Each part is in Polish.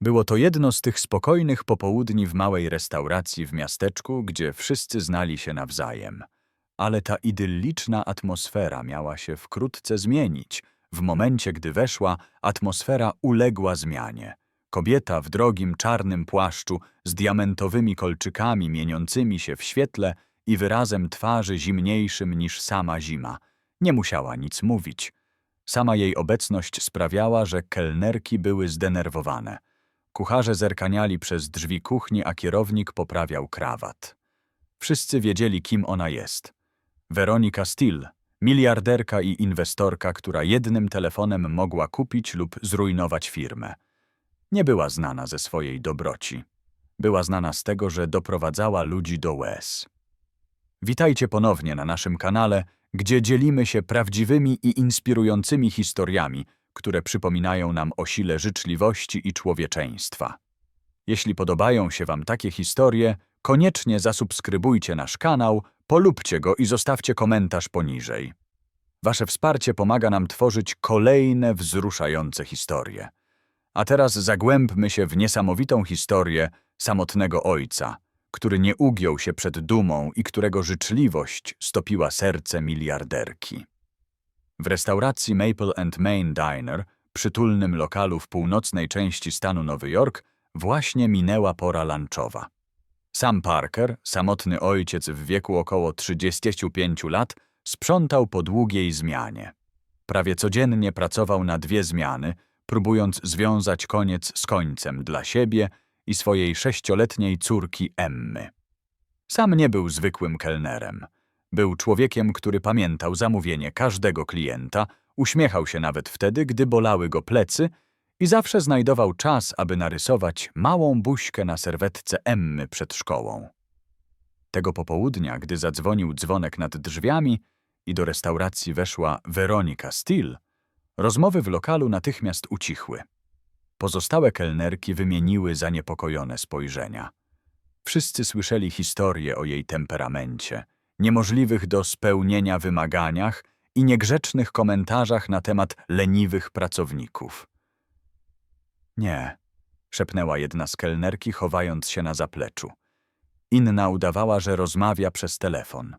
Było to jedno z tych spokojnych popołudni w małej restauracji w miasteczku, gdzie wszyscy znali się nawzajem. Ale ta idylliczna atmosfera miała się wkrótce zmienić. W momencie, gdy weszła, atmosfera uległa zmianie. Kobieta w drogim czarnym płaszczu z diamentowymi kolczykami mieniącymi się w świetle i wyrazem twarzy zimniejszym niż sama zima. Nie musiała nic mówić. Sama jej obecność sprawiała, że kelnerki były zdenerwowane. Kucharze zerkaniali przez drzwi kuchni, a kierownik poprawiał krawat. Wszyscy wiedzieli, kim ona jest. Weronika Still, miliarderka i inwestorka, która jednym telefonem mogła kupić lub zrujnować firmę. Nie była znana ze swojej dobroci. Była znana z tego, że doprowadzała ludzi do łez. Witajcie ponownie na naszym kanale, gdzie dzielimy się prawdziwymi i inspirującymi historiami, które przypominają nam o sile życzliwości i człowieczeństwa. Jeśli podobają się Wam takie historie, koniecznie zasubskrybujcie nasz kanał, polubcie go i zostawcie komentarz poniżej. Wasze wsparcie pomaga nam tworzyć kolejne wzruszające historie. A teraz zagłębmy się w niesamowitą historię samotnego ojca, który nie ugiął się przed dumą i którego życzliwość stopiła serce miliarderki. W restauracji Maple and Main Diner, przytulnym lokalu w północnej części stanu Nowy Jork, właśnie minęła pora lunchowa. Sam Parker, samotny ojciec w wieku około 35 lat, sprzątał po długiej zmianie. Prawie codziennie pracował na dwie zmiany, próbując związać koniec z końcem dla siebie i swojej sześcioletniej córki Emmy. Sam nie był zwykłym kelnerem. Był człowiekiem, który pamiętał zamówienie każdego klienta, uśmiechał się nawet wtedy, gdy bolały go plecy i zawsze znajdował czas, aby narysować małą buźkę na serwetce Emmy przed szkołą. Tego popołudnia, gdy zadzwonił dzwonek nad drzwiami i do restauracji weszła Weronika Steele, rozmowy w lokalu natychmiast ucichły. Pozostałe kelnerki wymieniły zaniepokojone spojrzenia. Wszyscy słyszeli historię o jej temperamencie, niemożliwych do spełnienia wymaganiach i niegrzecznych komentarzach na temat leniwych pracowników. Nie, szepnęła jedna z kelnerki, chowając się na zapleczu. Inna udawała, że rozmawia przez telefon.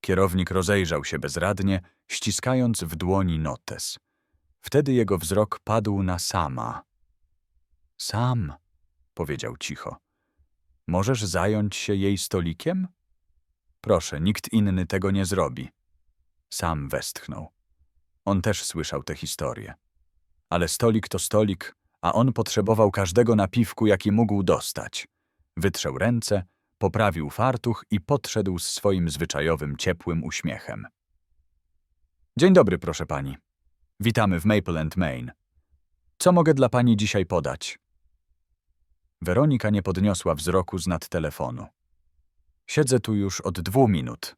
Kierownik rozejrzał się bezradnie, ściskając w dłoni notes. Wtedy jego wzrok padł na sama. Sam, powiedział cicho. Możesz zająć się jej stolikiem? Proszę, nikt inny tego nie zrobi. Sam westchnął. On też słyszał tę historię. Ale stolik to stolik, a on potrzebował każdego napiwku, jaki mógł dostać. Wytrzał ręce, poprawił fartuch i podszedł z swoim zwyczajowym, ciepłym uśmiechem. Dzień dobry, proszę pani. Witamy w Maple and Main. Co mogę dla pani dzisiaj podać? Weronika nie podniosła wzroku z nad telefonu. Siedzę tu już od dwóch minut.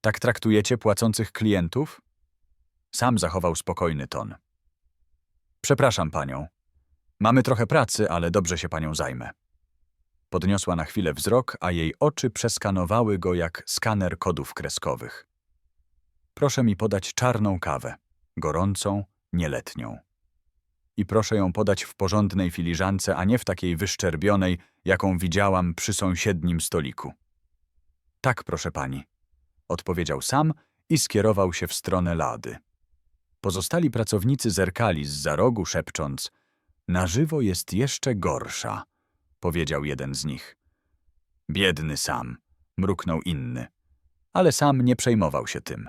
Tak traktujecie płacących klientów? Sam zachował spokojny ton. Przepraszam panią. Mamy trochę pracy, ale dobrze się panią zajmę. Podniosła na chwilę wzrok, a jej oczy przeskanowały go jak skaner kodów kreskowych. Proszę mi podać czarną kawę, gorącą, nieletnią. I proszę ją podać w porządnej filiżance, a nie w takiej wyszczerbionej, jaką widziałam przy sąsiednim stoliku. Tak, proszę pani, odpowiedział sam i skierował się w stronę lady. Pozostali pracownicy zerkali z za rogu, szepcząc Na żywo jest jeszcze gorsza, powiedział jeden z nich. Biedny sam, mruknął inny. Ale sam nie przejmował się tym.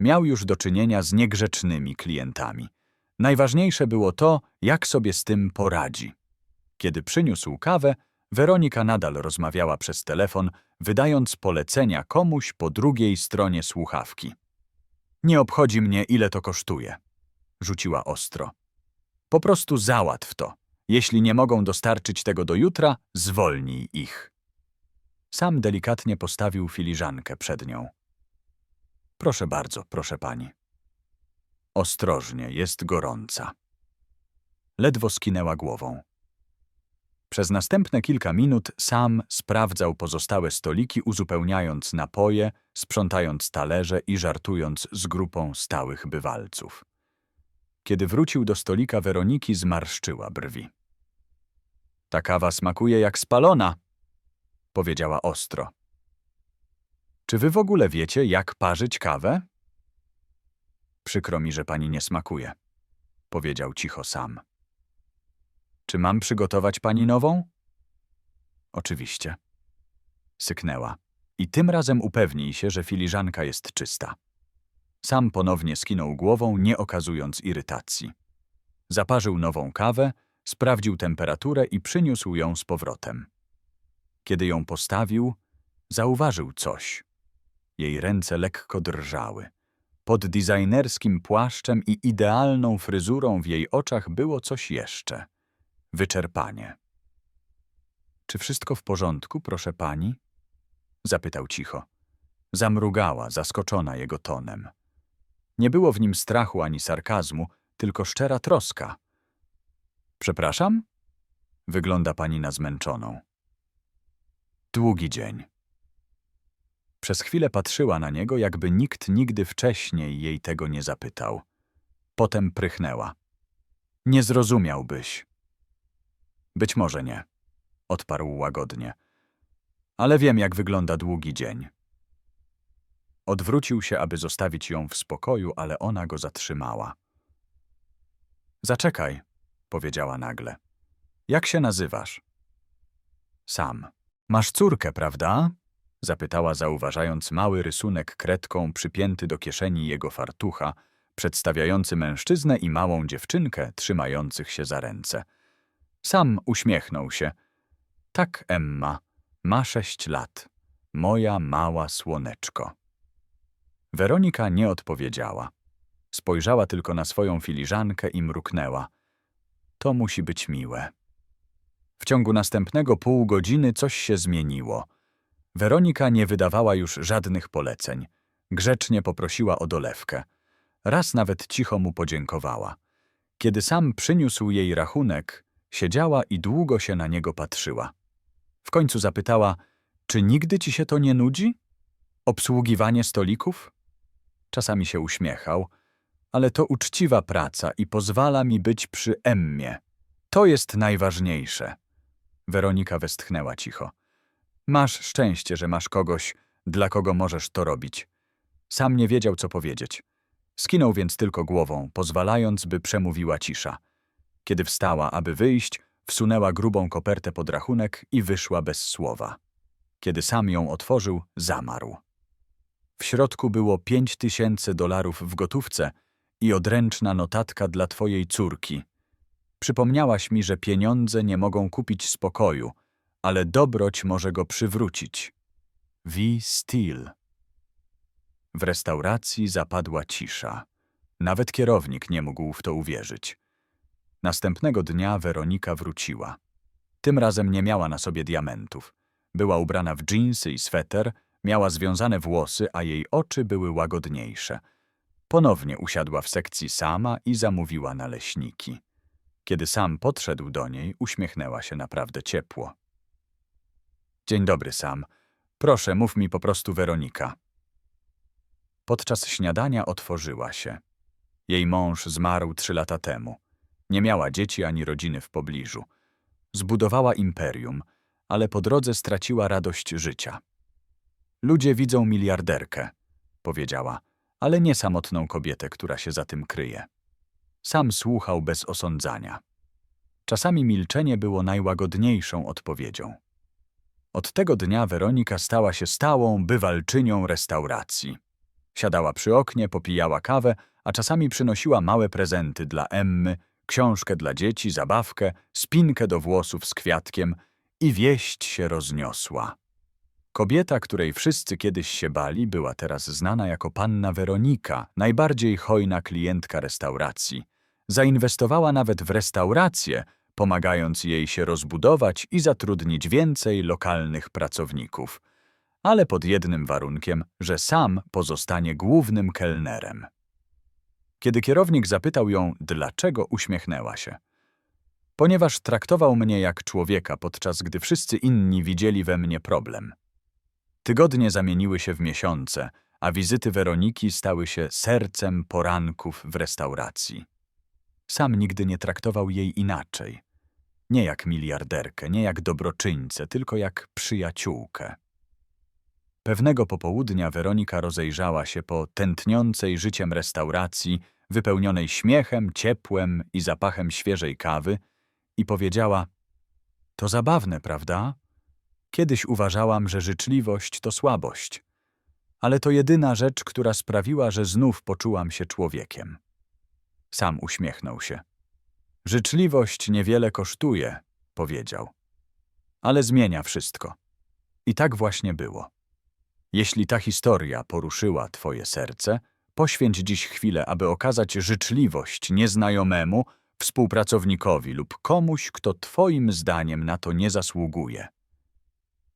Miał już do czynienia z niegrzecznymi klientami. Najważniejsze było to, jak sobie z tym poradzi. Kiedy przyniósł kawę, Weronika nadal rozmawiała przez telefon, wydając polecenia komuś po drugiej stronie słuchawki. Nie obchodzi mnie, ile to kosztuje, rzuciła ostro. Po prostu załatw to. Jeśli nie mogą dostarczyć tego do jutra, zwolnij ich. Sam delikatnie postawił filiżankę przed nią. Proszę bardzo, proszę pani. Ostrożnie, jest gorąca. Ledwo skinęła głową. Przez następne kilka minut sam sprawdzał pozostałe stoliki, uzupełniając napoje, sprzątając talerze i żartując z grupą stałych bywalców. Kiedy wrócił do stolika, Weroniki zmarszczyła brwi. Ta kawa smakuje jak spalona, powiedziała ostro. Czy wy w ogóle wiecie, jak parzyć kawę? Przykro mi, że pani nie smakuje, powiedział cicho sam. Czy mam przygotować pani nową? Oczywiście. Syknęła. I tym razem upewnij się, że filiżanka jest czysta. Sam ponownie skinął głową, nie okazując irytacji. Zaparzył nową kawę, sprawdził temperaturę i przyniósł ją z powrotem. Kiedy ją postawił, zauważył coś. Jej ręce lekko drżały. Pod designerskim płaszczem i idealną fryzurą w jej oczach było coś jeszcze. Wyczerpanie. Czy wszystko w porządku, proszę pani? Zapytał cicho. Zamrugała, zaskoczona jego tonem. Nie było w nim strachu ani sarkazmu, tylko szczera troska. Przepraszam? Wygląda pani na zmęczoną. Długi dzień. Przez chwilę patrzyła na niego, jakby nikt nigdy wcześniej jej tego nie zapytał. Potem prychnęła. Nie zrozumiałbyś. Być może nie, odparł łagodnie. Ale wiem, jak wygląda długi dzień. Odwrócił się, aby zostawić ją w spokoju, ale ona go zatrzymała. Zaczekaj, powiedziała nagle. Jak się nazywasz? Sam. Masz córkę, prawda? Zapytała, zauważając mały rysunek kredką przypięty do kieszeni jego fartucha, przedstawiający mężczyznę i małą dziewczynkę trzymających się za ręce. Sam uśmiechnął się. Tak, Emma, ma sześć lat. Moja mała słoneczko. Weronika nie odpowiedziała. Spojrzała tylko na swoją filiżankę i mruknęła. To musi być miłe. W ciągu następnego pół godziny coś się zmieniło. Weronika nie wydawała już żadnych poleceń. Grzecznie poprosiła o dolewkę. Raz nawet cicho mu podziękowała. Kiedy sam przyniósł jej rachunek, siedziała i długo się na niego patrzyła. W końcu zapytała, czy nigdy ci się to nie nudzi? Obsługiwanie stolików? Czasami się uśmiechał, ale to uczciwa praca i pozwala mi być przy Emmie. To jest najważniejsze. Weronika westchnęła cicho. Masz szczęście, że masz kogoś, dla kogo możesz to robić. Sam nie wiedział, co powiedzieć. Skinął więc tylko głową, pozwalając, by przemówiła cisza. Kiedy wstała, aby wyjść, wsunęła grubą kopertę pod rachunek i wyszła bez słowa. Kiedy sam ją otworzył, zamarł. W środku było pięć tysięcy dolarów w gotówce i odręczna notatka dla twojej córki. Przypomniałaś mi, że pieniądze nie mogą kupić spokoju, ale dobroć może go przywrócić. V. Steele. W restauracji zapadła cisza. Nawet kierownik nie mógł w to uwierzyć. Następnego dnia Weronika wróciła. Tym razem nie miała na sobie diamentów. Była ubrana w dżinsy i sweter, miała związane włosy, a jej oczy były łagodniejsze. Ponownie usiadła w sekcji sama i zamówiła naleśniki. Kiedy sam podszedł do niej, uśmiechnęła się naprawdę ciepło. Dzień dobry, Sam. Proszę, mów mi po prostu Weronika. Podczas śniadania otworzyła się. Jej mąż zmarł trzy lata temu. Nie miała dzieci ani rodziny w pobliżu. Zbudowała imperium, ale po drodze straciła radość życia. Ludzie widzą miliarderkę, powiedziała, ale nie samotną kobietę, która się za tym kryje. Sam słuchał bez osądzania. Czasami milczenie było najłagodniejszą odpowiedzią. Od tego dnia Weronika stała się stałą bywalczynią restauracji. Siadała przy oknie, popijała kawę, a czasami przynosiła małe prezenty dla Emmy, książkę dla dzieci, zabawkę, spinkę do włosów z kwiatkiem i wieść się rozniosła. Kobieta, której wszyscy kiedyś się bali, była teraz znana jako panna Weronika, najbardziej hojna klientka restauracji. Zainwestowała nawet w restaurację, pomagając jej się rozbudować i zatrudnić więcej lokalnych pracowników. Ale pod jednym warunkiem, że sam pozostanie głównym kelnerem. Kiedy kierownik zapytał ją, dlaczego uśmiechnęła się. Ponieważ traktował mnie jak człowieka, podczas gdy wszyscy inni widzieli we mnie problem. Tygodnie zamieniły się w miesiące, a wizyty Weroniki stały się sercem poranków w restauracji. Sam nigdy nie traktował jej inaczej. Nie jak miliarderkę, nie jak dobroczyńcę, tylko jak przyjaciółkę. Pewnego popołudnia Weronika rozejrzała się po tętniącej życiem restauracji, wypełnionej śmiechem, ciepłem i zapachem świeżej kawy i powiedziała – to zabawne, prawda? Kiedyś uważałam, że życzliwość to słabość, ale to jedyna rzecz, która sprawiła, że znów poczułam się człowiekiem. Sam uśmiechnął się. Życzliwość niewiele kosztuje, powiedział. Ale zmienia wszystko. I tak właśnie było. Jeśli ta historia poruszyła twoje serce, poświęć dziś chwilę, aby okazać życzliwość nieznajomemu, współpracownikowi lub komuś, kto twoim zdaniem na to nie zasługuje.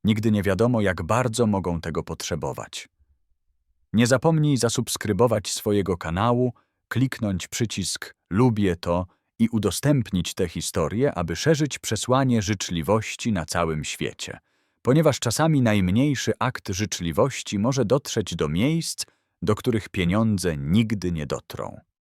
Nigdy nie wiadomo, jak bardzo mogą tego potrzebować. Nie zapomnij zasubskrybować swojego kanału, kliknąć przycisk Lubię to i udostępnić tę historię, aby szerzyć przesłanie życzliwości na całym świecie, ponieważ czasami najmniejszy akt życzliwości może dotrzeć do miejsc, do których pieniądze nigdy nie dotrą.